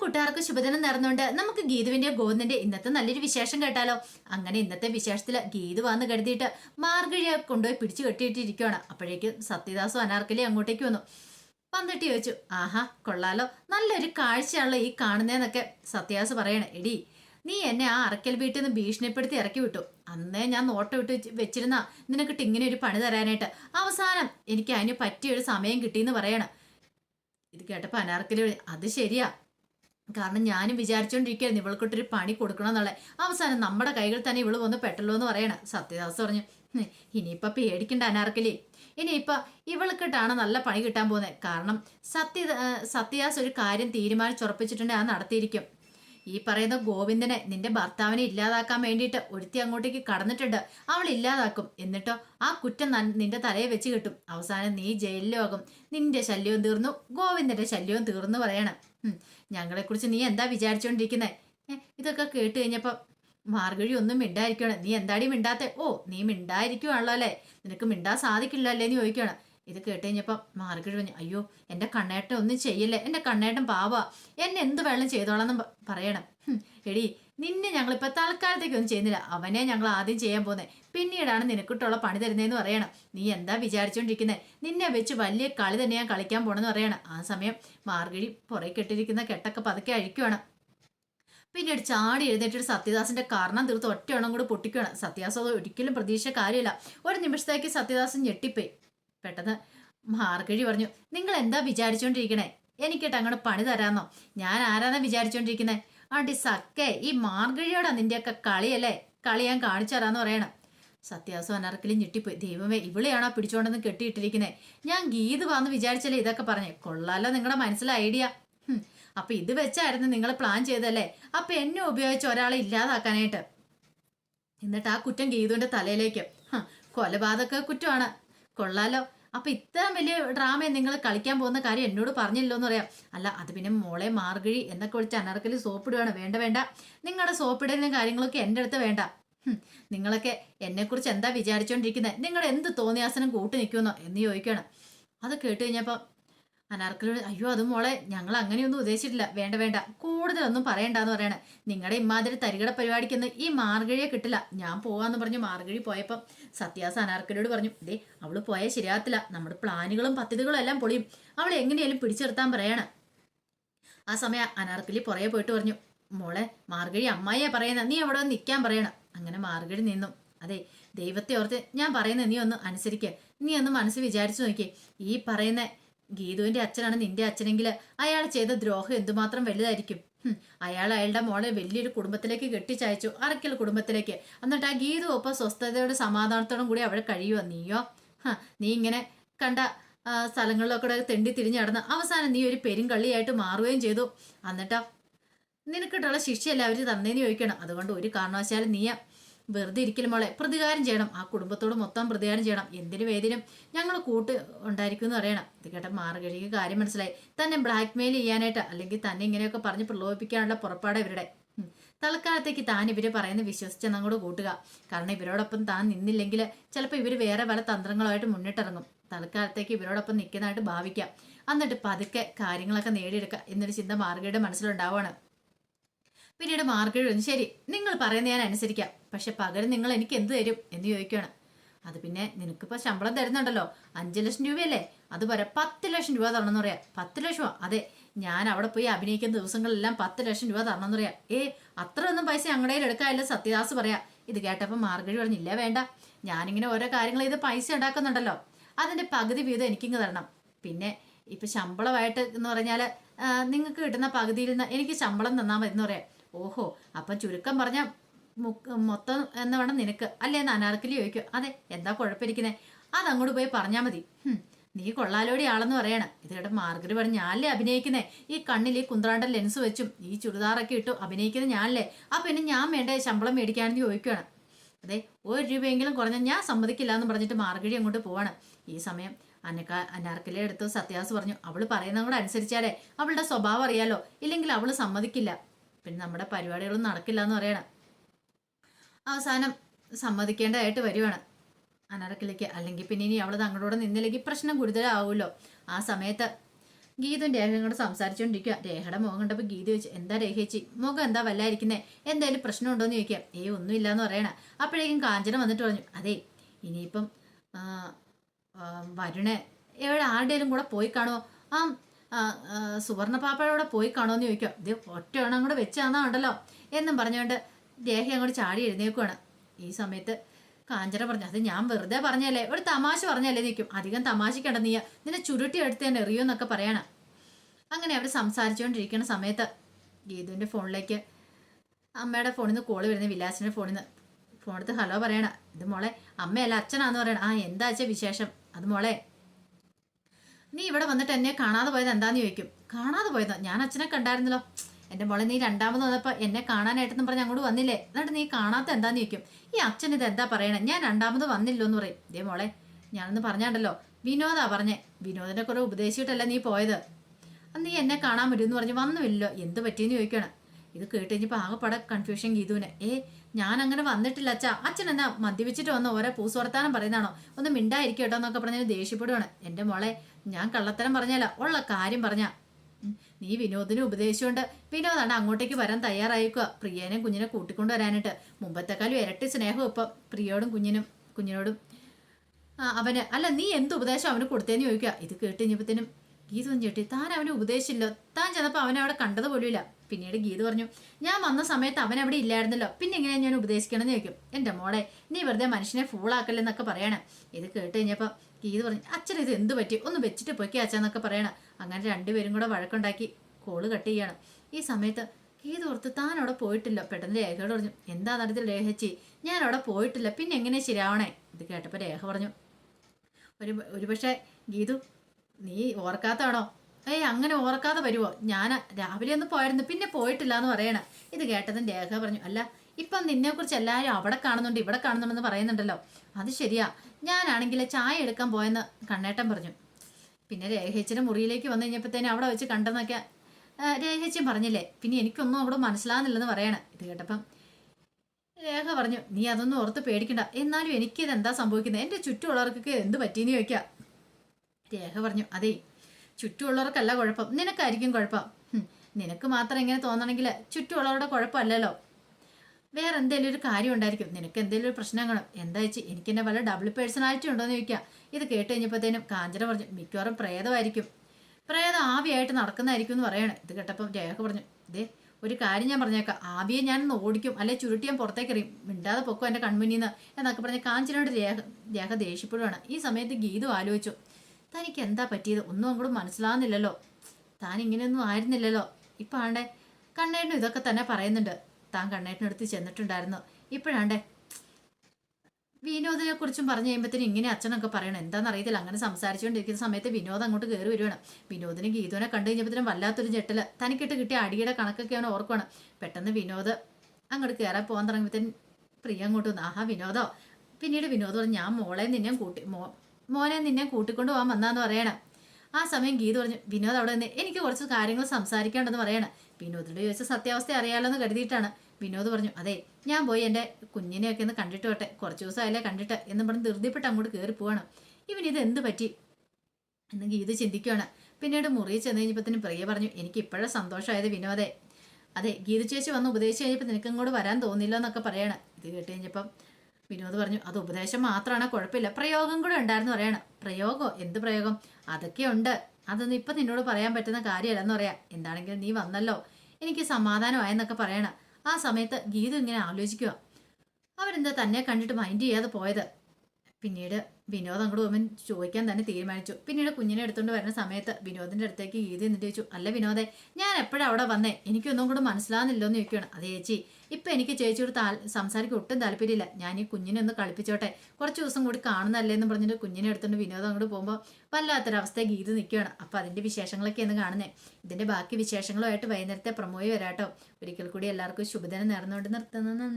കൂട്ടുകാർക്ക് ശുഭദിനം നേർന്നുകൊണ്ട് നമുക്ക് ഗീതുവിന്റെ ഗോവിന്ദന്റെ ഇന്നത്തെ നല്ലൊരു വിശേഷം കേട്ടാലോ. അങ്ങനെ ഇന്നത്തെ വിശേഷത്തിൽ ഗീതു വന്ന് കരുതിയിട്ട് മാർഗഴിയെ കൊണ്ടുപോയി പിടിച്ചു കെട്ടിയിട്ടിരിക്കുകയാണ് അപ്പോഴേക്കും സത്യദാസും അനാർക്കലി അങ്ങോട്ടേക്ക് വന്നു. വന്നിട്ട് ചോദിച്ചു ആഹാ കൊള്ളാലോ. നല്ലൊരു കാഴ്ചയാണല്ലോ ഈ കാണുന്നതെന്നൊക്കെ സത്യദാസ് പറയണേ. എടി നീ എന്നെ ആ അറക്കൽ വീട്ടിൽ നിന്ന് ഭീഷണിപ്പെടുത്തി ഇറക്കി വിട്ടു. അന്നേ ഞാൻ നോട്ടം വിട്ട് വെച്ചിരുന്ന നിനക്കിട്ട് ഇങ്ങനെ ഒരു പണി തരാനായിട്ട്. അവസാനം എനിക്ക് അതിന് പറ്റിയൊരു സമയം കിട്ടിയെന്ന് പറയണം. ഇത് കേട്ടപ്പോൾ അനാർക്കലി അത് ശരിയാ. കാരണം ഞാനും വിചാരിച്ചുകൊണ്ടിരിക്കുകയായിരുന്നു ഇവൾക്കിട്ടൊരു പണി കൊടുക്കണം എന്നുള്ള അവസാനം നമ്മുടെ കൈകൾ തന്നെ ഇവൾ വന്ന് പെട്ടല്ലോ എന്ന് പറയണം. സത്യദാസ് പറഞ്ഞു "ഹും, ഇനിയിപ്പൊ പേടിക്കണ്ട അനാർക്കലി. ഇനിയിപ്പൊ ഇവൾക്കിട്ടാണ് നല്ല പണി കിട്ടാൻ പോകുന്നത് കാരണം സത്യ സത്യദാസ് ഒരു കാര്യം തീരുമാനിച്ചുറപ്പിച്ചിട്ടുണ്ടെങ്കിൽ ആ നടത്തിയിരിക്കും. ഈ പറയുന്ന ഗോവിന്ദനെ നിന്റെ ഭർത്താവിനെ ഇല്ലാതാക്കാൻ വേണ്ടിയിട്ട് ഒരുത്തി അങ്ങോട്ടേക്ക് കടന്നിട്ടുണ്ട്. അവൾ ഇല്ലാതാക്കും. എന്നിട്ടോ ആ കുറ്റം നിന്റെ തലയെ വെച്ച് കിട്ടും. അവസാനം നീ ജയിലിലാകും. നിന്റെ ശല്യവും തീർന്നു. ഗോവിന്ദന്റെ ശല്യവും തീർന്നു പറയണം. ഞങ്ങളെക്കുറിച്ച് നീ എന്താ വിചാരിച്ചോണ്ടിരിക്കുന്നേ? ഇതൊക്കെ കേട്ട് കഴിഞ്ഞപ്പോൾ മാർഗഴി ഒന്നും മിണ്ടായിരിക്കണം നീ എന്താടി മിണ്ടാത്തെ? ഓ നീ മിണ്ടായിരിക്കുവാണല്ലോ അല്ലേ? നിനക്ക് മിണ്ടാൻ സാധിക്കില്ല അല്ലേ എന്ന് ചോദിക്കുകയാണ് ഇത് കേട്ട് കഴിഞ്ഞപ്പോൾ മാർഗഴി പറഞ്ഞു അയ്യോ എന്റെ കണ്ണേട്ടൻ ഒന്നും ചെയ്യല്ലേ. എന്റെ കണ്ണേട്ടൻ പാവാ. എന്നെ എന്ത് വെള്ളം ചെയ്തോളാം എന്ന് പറയണം. എടി നിന്നെ ഞങ്ങളിപ്പോ തൽക്കാലത്തേക്കൊന്നും ചെയ്യുന്നില്ല. അവനെ ഞങ്ങൾ ആദ്യം ചെയ്യാൻ പോകുന്നത് പിന്നീടാണ് നിനക്കിട്ടുള്ള പണി തരുന്നതെന്ന് പറയണം. നീ എന്താ വിചാരിച്ചോണ്ടിരിക്കുന്നത് നിന്നെ വെച്ച് വലിയ കളി തന്നെ ഞാൻ കളിക്കാൻ പോണെന്ന് പറയണം. ആ സമയം മാർഗഴി പുറകെ കെട്ടിരിക്കുന്ന കെട്ടൊക്കെ പതുക്കെ അഴിക്കുവാണ്. പിന്നീട് ചാടി എഴുന്നേറ്റിട്ട് സത്യദാസിന്റെ കാരണം തീർത്ത് ഒറ്റ എണ്ണം കൂടി പൊട്ടിക്കുകയാണ് സത്യദാസ് ഒരിക്കലും പ്രതീക്ഷ കാര്യമില്ല. ഒരു നിമിഷത്തേക്ക് സത്യദാസൻ ഞെട്ടിപ്പോയി. പെട്ടെന്ന് മാർഗഴി പറഞ്ഞു നിങ്ങൾ എന്താ വിചാരിച്ചോണ്ടിരിക്കണേ? എനിക്കിട്ട് അങ്ങോട്ട് പണി തരാന്നോ? ഞാൻ ആരാന്നാ വിചാരിച്ചോണ്ടിരിക്കുന്നേ? ആണ്ടി സക്കേ ഈ മാർഗഴിയോടാ നിന്റെയൊക്കെ കളിയല്ലേ? കളി ഞാൻ കാണിച്ചു പറയണം. സത്യാസം അനർക്കിലും ഞെട്ടിപ്പോയി. ദൈവമേ ഇവിടെയാണോ പിടിച്ചോണ്ടെന്ന് കെട്ടിയിട്ടിരിക്കുന്നത് ഞാൻ ഗീത് വാന്ന് വിചാരിച്ചല്ലേ ഇതൊക്കെ പറഞ്ഞേ. കൊള്ളാലോ നിങ്ങളുടെ മനസ്സിലെ ഐഡിയ. അപ്പൊ ഇത് വെച്ചായിരുന്നു നിങ്ങൾ പ്ലാൻ ചെയ്തല്ലേ? അപ്പൊ എന്നെ ഉപയോഗിച്ച് ഒരാളെ ഇല്ലാതാക്കാനായിട്ട്. എന്നിട്ട് ആ കുറ്റം ഗീതുവിന്റെ തലയിലേക്ക്. കൊലപാതക കുറ്റമാണ്. കൊള്ളാലോ. അപ്പൊ ഇത്രയും വലിയ ഡ്രാമ നിങ്ങൾ കളിക്കാൻ പോകുന്ന കാര്യം എന്നോട് പറഞ്ഞില്ലോ എന്ന് പറയാം. അല്ല അത് പിന്നെ മോളെ മാർഗഴി എന്നൊക്കെ വിളിച്ച് അനർക്കലി സോപ്പിടുകയാണ് വേണ്ട വേണ്ട. നിങ്ങളുടെ സോപ്പിടലും കാര്യങ്ങളൊക്കെ എന്റെ അടുത്ത് വേണ്ട. നിങ്ങളൊക്കെ എന്നെക്കുറിച്ച് എന്താ വിചാരിച്ചോണ്ടിരിക്കുന്നത് നിങ്ങളുടെ എന്ത് തോന്നിയാസനം കൂട്ടി നിൽക്കുന്നോ എന്ന് ചോദിക്കുകയാണ് അത് കേട്ട് കഴിഞ്ഞപ്പോൾ അനാർക്കലോട് അയ്യോ അത് മോളെ ഞങ്ങൾ അങ്ങനെയൊന്നും ഉദ്ദേശിച്ചിട്ടില്ല. വേണ്ട വേണ്ട. കൂടുതലൊന്നും പറയണ്ടെന്ന് പറയണേ. നിങ്ങളുടെ ഇമാതിരി തരികട പരിപാടിക്കൊന്ന് ഈ മാർഗഴിയെ കിട്ടില്ല. ഞാൻ പോവാന്ന് പറഞ്ഞു മാർഗഴി പോയപ്പം സത്യാസ അനാർക്കലോട് പറഞ്ഞു ദേ അവൾ പോയാൽ ശരിയാകത്തില്ല നമ്മുടെ പ്ലാനുകളും പദ്ധതികളും എല്ലാം പൊളിയും. അവൾ എങ്ങനെയാലും പിടിച്ചെടുത്താൻ പറയണ. ആ സമയം അനാർക്കലി പുറകെ പോയിട്ട് പറഞ്ഞു മോളെ മാർഗഴി അമ്മായിയെ പറയുന്ന നീ അവിടെ നിൽക്കാൻ പറയണം. അങ്ങനെ മാർഗഴി നിന്നു. അതെ ദൈവത്തെ ഓർത്ത് ഞാൻ പറയുന്നത് നീ ഒന്ന് അനുസരിക്കുക നീ ഒന്ന് മനസ്സ് വിചാരിച്ചു നോക്കിയേ. ഈ പറയുന്ന ഗീതുവിന്റെ അച്ഛനാണ് നിന്റെ അച്ഛനെങ്കിൽ അയാൾ ചെയ്ത ദ്രോഹം എന്തുമാത്രം വലുതായിരിക്കും? അയാൾ അയാളുടെ മോളെ വലിയൊരു കുടുംബത്തിലേക്ക് കെട്ടിച്ചയച്ചു അറക്കൽ കുടുംബത്തിലേക്ക്. എന്നിട്ട് ആ ഗീതു ഒപ്പം സ്വസ്ഥതയോടെ സമാധാനത്തോടും കൂടി അവിടെ കഴിയുമോ നീയോ? നീ ഇങ്ങനെ കണ്ട സ്ഥലങ്ങളിലൊക്കെ തെണ്ടി തിരിഞ്ഞ് നടന്ന് അവസാനം നീ ഒരു പെരുങ്കള്ളിയായിട്ട് മാറുകയും ചെയ്തു. എന്നിട്ടോ? നിനക്കിട്ടുള്ള ശിക്ഷയല്ല അവർ തന്നേന്ന് ചോദിക്കണം. അതുകൊണ്ട് ഒരു കാരണവശാലും നീ വെറുതെ ഇരിക്കലും മോളെ? പ്രതികാരം ചെയ്യണം. ആ കുടുംബത്തോട് മൊത്തം പ്രതികാരം ചെയ്യണം. എന്തിനു വേദിനും ഞങ്ങൾ കൂട്ട് ഉണ്ടായിരിക്കും എന്ന് പറയണം ഇത് കേട്ട മാർഗഴിക്ക് കാര്യം മനസ്സിലായി. തന്നെ ബ്ലാക്ക് മെയിൽ ചെയ്യാനായിട്ട് അല്ലെങ്കിൽ തന്നെ ഇങ്ങനെയൊക്കെ പറഞ്ഞ് പ്രലോഭിപ്പിക്കാനുള്ള പുറപ്പാട് ഇവരുടെ. തൽക്കാലത്തേക്ക് താൻ ഇവർ പറയുന്നത് വിശ്വസിച്ച് അങ്ങോട്ട് കൂട്ടുക. കാരണം ഇവരോടൊപ്പം താൻ നിന്നില്ലെങ്കിൽ ചിലപ്പോൾ ഇവർ വേറെ പല തന്ത്രങ്ങളുമായിട്ട് മുന്നിട്ടിറങ്ങും. തൽക്കാലത്തേക്ക് ഇവരോടൊപ്പം നിൽക്കുന്നതായിട്ട് ഭാവിക്കാം. എന്നിട്ട് പതുക്കെ കാര്യങ്ങളൊക്കെ നേടിയെടുക്കുക എന്നൊരു ചിന്ത മാർഗയുടെ മനസ്സിലുണ്ടാവുകയാണ്. പിന്നീട് മാർഗഴി പറഞ്ഞു ശരി നിങ്ങൾ പറയുന്ന ഞാൻ അനുസരിക്കാം. പക്ഷെ പകരം നിങ്ങൾ എനിക്ക് എന്ത് തരും എന്ന് ചോദിക്കുകയാണ്. അത് പിന്നെ നിനക്കിപ്പോൾ ശമ്പളം തരുന്നുണ്ടല്ലോ. അഞ്ച് ലക്ഷം രൂപയല്ലേ? അത് പോരാ പത്ത് ലക്ഷം രൂപ തരണമെന്ന് പറയാം. പത്ത് ലക്ഷമോ? അതെ ഞാൻ അവിടെ പോയി അഭിനയിക്കുന്ന ദിവസങ്ങളിലെല്ലാം പത്ത് ലക്ഷം രൂപ തരണമെന്ന് പറയാം. ഏ അത്രയൊന്നും പൈസ ഞങ്ങളുടെ കയ്യിൽ സത്യദാസ് പറയാം. ഇത് കേട്ടപ്പോൾ മാർഗഴി പറഞ്ഞില്ല വേണ്ട. ഞാനിങ്ങനെ ഓരോ കാര്യങ്ങൾ ഇത് പൈസ ഉണ്ടാക്കുന്നുണ്ടല്ലോ. അതിന്റെ പകുതി വീതം എനിക്കിങ്ങ് തരണം. പിന്നെ ഇപ്പം ശമ്പളമായിട്ട് എന്ന് പറഞ്ഞാൽ നിങ്ങൾക്ക് കിട്ടുന്ന പകുതിയിൽ നിന്ന് എനിക്ക് ശമ്പളം തന്നാൽ മതി എന്ന് പറയാം. ഓഹോ അപ്പം ചുരുക്കം പറഞ്ഞ മൊത്തം എന്ന് വേണം നിനക്ക്. അല്ലേ എന്ന് അനാർക്കലി ചോദിക്കും. അതെ എന്താ കുഴപ്പമിരിക്കുന്നേ? അങ്ങോട്ട് പോയി പറഞ്ഞാൽ മതി. നീ കൊള്ളാലോടി ആളെന്ന് പറയണം. ഇതിവിടെ മാർഗരി പറഞ്ഞ് ഞാനല്ലേ അഭിനയിക്കുന്നേ? ഈ കണ്ണിൽ ഈ കുന്ത്രാണ്ട ലെൻസ് വെച്ചും ഈ ചുരിദാറൊക്കെ ഇട്ടു അഭിനയിക്കുന്നത് ഞാനല്ലേ? ആ പിന്നെ ഞാൻ വേണ്ട ശമ്പളം മേടിക്കാനെന്ന് ചോദിക്കുകയാണ് അതെ ഒരു രൂപയെങ്കിലും കുറഞ്ഞ ഞാൻ സമ്മതിക്കില്ല എന്ന് പറഞ്ഞിട്ട് മാർഗഴി അങ്ങോട്ട് പോവാണ്. ഈ സമയം അനക്ക അനാർക്കലിയെ എടുത്ത് സത്യാസ് പറഞ്ഞു അവൾ പറയുന്നത് അനുസരിച്ചാലേ അവളുടെ സ്വഭാവം അറിയാലോ? ഇല്ലെങ്കിൽ അവൾ സമ്മതിക്കില്ല. പിന്നെ നമ്മുടെ പരിപാടികളൊന്നും നടക്കില്ല എന്ന് പറയണം. അവസാനം സമ്മതിക്കേണ്ടതായിട്ട് വരുവാണ്. അനറക്കിലേക്ക് അല്ലെങ്കിൽ പിന്നെ ഇനി അവൾ തങ്ങളോട് നിന്നില്ലെങ്കിൽ പ്രശ്നം കൂടുതലാവുമല്ലോ ആ സമയത്ത് ഗീതും രേഖയും കൂടെ സംസാരിച്ചുകൊണ്ടിരിക്കുക രേഖയുടെ മുഖം കണ്ടപ്പോൾ ഗീത ചോദിച്ചു എന്താ രേഖേച്ചി മുഖം എന്താ വല്ലായിരിക്കുന്നേ? എന്തായാലും പ്രശ്നമുണ്ടോ എന്ന് ചോദിക്കാം. ഏ ഒന്നുമില്ല എന്ന് പറയണ. അപ്പോഴേക്കും കാഞ്ചന വന്നിട്ട് പറഞ്ഞു അതെ ഇനിയിപ്പം വരുണേ എവിടെ ആരുടെയും കൂടെ പോയി കാണുമോ ആ, സുവർണ പാപ്പയോടെ പോയി കാണുമെന്ന് ചോദിക്കാം. ഇത് ഒറ്റ എണ്ണം അങ്ങോട്ട് വെച്ചാന്നാ ഉണ്ടല്ലോ എന്നും പറഞ്ഞുകൊണ്ട് രേഖ അങ്ങോട്ട് ചാടി എഴുന്നേക്കുവാണ് ഈ സമയത്ത് കാഞ്ചന പറഞ്ഞു അത് ഞാൻ വെറുതെ പറഞ്ഞല്ലേ? ഒരു തമാശ പറഞ്ഞല്ലേ? നിൽക്കും അധികം തമാശക്കണ്ട നീ നിന്നെ ചുരുട്ടി എടുത്ത് തന്നെ എറിയുമെന്നൊക്കെ പറയണം. അങ്ങനെ അവർ സംസാരിച്ചുകൊണ്ടിരിക്കുന്ന സമയത്ത് ഗീതുവിന്റെ ഫോണിലേക്ക് അമ്മയുടെ ഫോണിൽ നിന്ന് കോൾ വരുന്നത് വിലാസിന്റെ ഫോണിൽ നിന്ന് ഫോണെടുത്ത് ഹലോ പറയണ. ഇത് മോളെ അമ്മയല്ല അച്ഛനാന്ന് പറയണം. ആ എന്താ അച്ഛ വിശേഷം? അത് മോളെ നീ ഇവിടെ വന്നിട്ട് എന്നെ കാണാതെ പോയത് എന്താന്ന് ചോദിക്കും. കാണാതെ പോയതോ? ഞാൻ അച്ഛനെ കണ്ടായിരുന്നല്ലോ. എന്റെ മോളെ നീ രണ്ടാമത് വന്നപ്പോൾ എന്നെ കാണാനായിട്ടെന്ന് പറഞ്ഞ് അങ്ങോട്ട് വന്നില്ലേ? എന്നിട്ട് നീ കാണാത്ത എന്താന്ന് ചോദിക്കും. ഈ അച്ഛൻ ഇത് എന്താ പറയണേ? ഞാൻ രണ്ടാമത് വന്നില്ലോ എന്ന് പറയും. ഇതേ മോളെ ഞാനൊന്ന് പറഞ്ഞാണ്ടല്ലോ. വിനോദാ പറഞ്ഞേ. വിനോദിനെ കുറെ ഉപദേശിച്ചിട്ടല്ല നീ പോയത്? അന്ന് നീ എന്നെ കാണാൻ പറ്റുമെന്ന് പറഞ്ഞ് വന്നുമില്ലല്ലോ. എന്ത് പറ്റിയെന്ന് ചോദിക്കണം. ഇത് കേട്ട് കഴിഞ്ഞപ്പോൾ ആകെപ്പാടെ കൺഫ്യൂഷൻ ഗീതുവിനെ. ഏ ഞാൻ അങ്ങനെ വന്നിട്ടില്ല അച്ഛാ. അച്ഛൻ എന്നാ മദ്യപിച്ചിട്ട് വന്ന് ഓരോ പൂസുവർത്താനം പറയുന്നതാണോ? ഒന്ന് മിണ്ടായിരിക്കും കേട്ടോ എന്നൊക്കെ പറഞ്ഞ് ദേഷ്യപ്പെടുവാണ്. എന്റെ മോളെ ഞാൻ കള്ളത്തരം പറഞ്ഞല്ല ഉള്ള കാര്യം പറഞ്ഞ. നീ വിനോദിനെ ഉപദേശിച്ചുകൊണ്ട് വിനോദാണ് അങ്ങോട്ടേക്ക് വരാൻ തയ്യാറായിക്കുക പ്രിയേനെയും കുഞ്ഞിനെ കൂട്ടിക്കൊണ്ട് വരാനായിട്ട്. മുമ്പത്തെക്കാളും ഇരട്ടി സ്നേഹം ഇപ്പം പ്രിയോടും കുഞ്ഞിനും കുഞ്ഞിനോടും. അവന്. അല്ല നീ എന്ത് ഉപദേശം അവന് കൊടുത്തേന്ന് ചോദിക്കുക ഇത് കേട്ട് ഈ ഗീത ചേട്ടി. താൻ അവന് ഉപദേശിച്ചില്ലോ? താൻ ചെന്നപ്പോൾ അവനെ അവിടെ കണ്ടത് പോലുമില്ല. പിന്നീട് ഗീത പറഞ്ഞു ഞാൻ വന്ന സമയത്ത് അവൻ അവിടെ ഇല്ലായിരുന്നല്ലോ. പിന്നെ എങ്ങനെയാണ് ഞാൻ ഉപദേശിക്കണമെന്ന് ചോദിക്കും. എന്റെ മോളെ നീ വെറുതെ മനുഷ്യനെ ഫൂളാക്കല്ലെന്നൊക്കെ പറയണം. ഇത് കേട്ട് കഴിഞ്ഞപ്പോൾ ഗീത പറഞ്ഞു അച്ഛൻ ഇത് എന്ത് പറ്റി? ഒന്ന് വെച്ചിട്ട് പൊയ്ക്കി അച്ഛന്നൊക്കെ പറയണം. അങ്ങനെ രണ്ടുപേരും കൂടെ വഴക്കുണ്ടാക്കി കോൾ കട്ട് ചെയ്യണം. ഈ സമയത്ത് ഗീത ഓർത്ത് താൻ അവിടെ പോയിട്ടില്ല. പെട്ടെന്ന് രേഖയോട് പറഞ്ഞു എന്താ നടത്തി രേഖച്ചി ഞാൻ അവിടെ പോയിട്ടില്ല. പിന്നെ എങ്ങനെ ശരിയാവണേ? ഇത് കേട്ടപ്പോൾ രേഖ പറഞ്ഞു ഒരു ഒരുപക്ഷെ ഗീതു നീ ഓർക്കാത്താണോ ഏയ് അങ്ങനെ ഓർക്കാതെ വരുമോ ഞാൻ രാവിലെ ഒന്ന് പോയിരുന്നു പിന്നെ പോയിട്ടില്ല എന്ന് പറയണ. ഇത് കേട്ടതും രേഖ പറഞ്ഞു അല്ല ഇപ്പം നിന്നെക്കുറിച്ച് എല്ലാവരും അവിടെ കാണുന്നുണ്ട് ഇവിടെ കാണുന്നുണ്ടെന്ന് പറയുന്നുണ്ടല്ലോ. അത് ശരിയാ. ഞാനാണെങ്കിൽ ചായ എടുക്കാൻ പോയെന്ന് കണ്ണേട്ടൻ പറഞ്ഞു. പിന്നെ രേഖേച്ചിയുടെ മുറിയിലേക്ക് വന്നു കഴിഞ്ഞപ്പോഴത്തേനും അവിടെ വെച്ച് കണ്ടെന്നൊക്കെ രേഖച്ചൻ പറഞ്ഞില്ലേ? പിന്നെ എനിക്കൊന്നും അവിടെ മനസ്സിലാകുന്നില്ലെന്ന് പറയണേ. ഇത് കേട്ടപ്പം രേഖ പറഞ്ഞു നീ അതൊന്നും ഓർത്ത് പേടിക്കണ്ട. എന്നാലും എനിക്കിത് എന്താ സംഭവിക്കുന്നത്? എന്റെ ചുറ്റുമുള്ളവർക്കൊക്കെ എന്ത് പറ്റിയെന്ന് ചോദിക്കുക രേഖ പറഞ്ഞു അതെ ചുറ്റുമുള്ളവർക്കല്ല കുഴപ്പം. നിനക്കായിരിക്കും കുഴപ്പം. നിനക്ക് മാത്രം ഇങ്ങനെ തോന്നണമെങ്കിൽ ചുറ്റുമുള്ളവരുടെ കുഴപ്പമല്ലല്ലോ. വേറെ എന്തെങ്കിലും ഒരു കാര്യം ഉണ്ടായിരിക്കും. നിനക്ക് എന്തെങ്കിലും ഒരു പ്രശ്നം കാണും. എന്താ വെച്ച് എനിക്ക് എന്നെ വല്ല ഡബിൾ പേഴ്സണാലിറ്റി ഉണ്ടോ എന്ന് ചോദിക്കുക ഇത് കേട്ട് കഴിഞ്ഞപ്പോഴത്തേനും കാഞ്ചന പറഞ്ഞു മിക്കവാറും പ്രേതമായിരിക്കും. പ്രേതം ആവിയായിട്ട് നടക്കുന്നതായിരിക്കും എന്ന് പറയണേ. ഇത് കേട്ടപ്പം രേഖ പറഞ്ഞു ഇതേ ഒരു കാര്യം ഞാൻ പറഞ്ഞേക്കാം. ആവിയെ ഞാൻ ഒന്ന് ഓടിക്കും അല്ലെ ചുരുട്ടി ഞാൻ പുറത്തേക്ക് എറിയും. മിണ്ടാതെ പൊക്കും എന്റെ കൺമുന്നിന്ന് എന്നൊക്കെ പറഞ്ഞ് കാഞ്ചനോട് രേഖ രേഖ ദേഷ്യപ്പെടുവാണ്. ഈ സമയത്ത് ഗീതു ആലോചിച്ചു. തനിക്ക് എന്താ പറ്റിയത്? ഒന്നും അങ്ങോട്ട് മനസ്സിലാവുന്നില്ലല്ലോ. താൻ ഇങ്ങനെയൊന്നും ആയിരുന്നില്ലല്ലോ. ഇപ്പം ആണ്ടെ കണ്ണേട്ടനും ഇതൊക്കെ തന്നെ പറയുന്നുണ്ട്. താൻ കണ്ണേട്ടനടുത്ത് ചെന്നിട്ടുണ്ടായിരുന്നു. ഇപ്പോഴാണ്ടേ വിനോദിനെ കുറിച്ചും പറഞ്ഞു കഴിയുമ്പോഴത്തേനും ഇങ്ങനെ അച്ഛനൊക്കെ പറയണം. എന്താണെന്ന് അറിയത്തില്ല അങ്ങനെ സംസാരിച്ചുകൊണ്ടിരിക്കുന്ന സമയത്ത് വിനോദ് അങ്ങോട്ട് കയറി വരുവാണ് വിനോദിന് ഗീതുവിനെ കണ്ടു കഴിഞ്ഞപ്പോഴത്തേനും വല്ലാത്തൊരു ചെട്ടിൽ തനിക്കിട്ട് കിട്ടിയ അടിയുടെ കണക്കൊക്കെ അവൻ ഓർക്കുവാണ്. പെട്ടെന്ന് വിനോദ് അങ്ങോട്ട് കയറാൻ പോകാൻ തുടങ്ങിയപ്പോഴത്തേനും പ്രിയ അങ്ങോട്ട് വന്നു. ആഹാ വിനോദോ? പിന്നീട് വിനോദ് പറഞ്ഞു ഞാൻ മോളെ നിന്നെ കൂട്ടി മോ മോനെ നിന്നെ കൂട്ടിക്കൊണ്ട് പോകാൻ വന്നാന്ന് പറയണം. ആ സമയം ഗീത പറഞ്ഞു വിനോദ് അവിടെ നിന്ന് എനിക്ക് കുറച്ച് കാര്യങ്ങൾ സംസാരിക്കേണ്ടെന്ന് പറയണം. വിനോദിനോട് ചോദിച്ച സത്യാവസ്ഥ അറിയാലോ എന്ന് കരുതിയിട്ടാണ്. വിനോദ് പറഞ്ഞു അതെ ഞാൻ പോയി എന്റെ കുഞ്ഞിനെയൊക്കെ ഒന്ന് കണ്ടിട്ട് വട്ടെ കുറച്ച് ദിവസമായാലേ കണ്ടിട്ട്. എന്ന് പറഞ്ഞ് ധൃതിപ്പെട്ട് അങ്ങോട്ട് കയറി പോവാണ്. ഇവൻ ഇത് എന്ത് പറ്റി? എന്ന് ഗീത ചിന്തിക്കുകയാണ് പിന്നീട് മുറി ചെന്ന് കഴിഞ്ഞപ്പോഴത്തേനും പ്രിയ പറഞ്ഞു എനിക്ക് ഇപ്പോഴാണ് സന്തോഷമായത് വിനോദേ. അതെ ഗീത ചേച്ചി വന്ന് ഉപദേശിച്ച് കഴിഞ്ഞപ്പോൾ നിനക്ക് ഇങ്ങോട്ട് വരാൻ തോന്നില്ല എന്നൊക്കെ പറയണം. ഇത് കേട്ട് കഴിഞ്ഞപ്പം വിനോദ് പറഞ്ഞു അത് ഉപദേശം മാത്രമാണ് കുഴപ്പമില്ല. പ്രയോഗം കൂടെ ഉണ്ടായിരുന്നു പറയണം. പ്രയോഗോ? എന്ത് പ്രയോഗം? അതൊക്കെ ഉണ്ട്. അതൊന്നും ഇപ്പം നിന്നോട് പറയാൻ പറ്റുന്ന കാര്യമല്ലെന്ന് പറയാം. എന്താണെങ്കിലും നീ വന്നല്ലോ. എനിക്ക് സമാധാനമായെന്നൊക്കെ പറയണം. ആ സമയത്ത് ഗീതു ഇങ്ങനെ ആലോചിക്കുക അവരെന്താ തന്നെ കണ്ടിട്ട് മൈൻഡ് ചെയ്യാതെ പോയത്? പിന്നീട് വിനോദ് അങ്ങോട്ട് പോകുമ്പോൾ ചോദിക്കാൻ തന്നെ തീരുമാനിച്ചു. പിന്നീട് കുഞ്ഞിനെ എടുത്തുകൊണ്ട് വരുന്ന സമയത്ത് വിനോദിന്റെ അടുത്തേക്ക് ഗീത എന്നിട്ട് ചോദിച്ചു? അല്ല വിനോദെ ഞാൻ എപ്പോഴാണ് അവിടെ വന്നേ? എനിക്കൊന്നും കൂടെ മനസ്സിലാകുന്നില്ലോ എന്ന് ചോദിക്കുകയാണ്. അതെ ചേച്ചി ഇപ്പം എനിക്ക് ചേച്ചിയോട് താൽ സംസാരിക്കാൻ ഒട്ടും താല്പര്യമില്ല. ഞാൻ ഈ കുഞ്ഞിനെ ഒന്ന് കളിപ്പിച്ചോട്ടെ. കുറച്ച് ദിവസം കൂടി കാണുന്നല്ലേ എന്ന് പറഞ്ഞിട്ട് കുഞ്ഞിനെ എടുത്തുകൊണ്ട് വിനോദം അങ്ങോട്ട് പോകുമ്പോൾ വല്ലാത്തൊരവസ്ഥ ഗീത നിൽക്കുകയാണ്. അപ്പോൾ അതിന്റെ വിശേഷങ്ങളൊക്കെ ഒന്ന് കാണുന്നേ. ഇതിന്റെ ബാക്കി വിശേഷങ്ങളുമായിട്ട് വൈകുന്നേരത്തെ പ്രമോയി വരാട്ടോ. ഒരിക്കൽ കൂടി എല്ലാവർക്കും ശുഭദിനം നേർന്നുകൊണ്ട് നിർത്തുന്നു.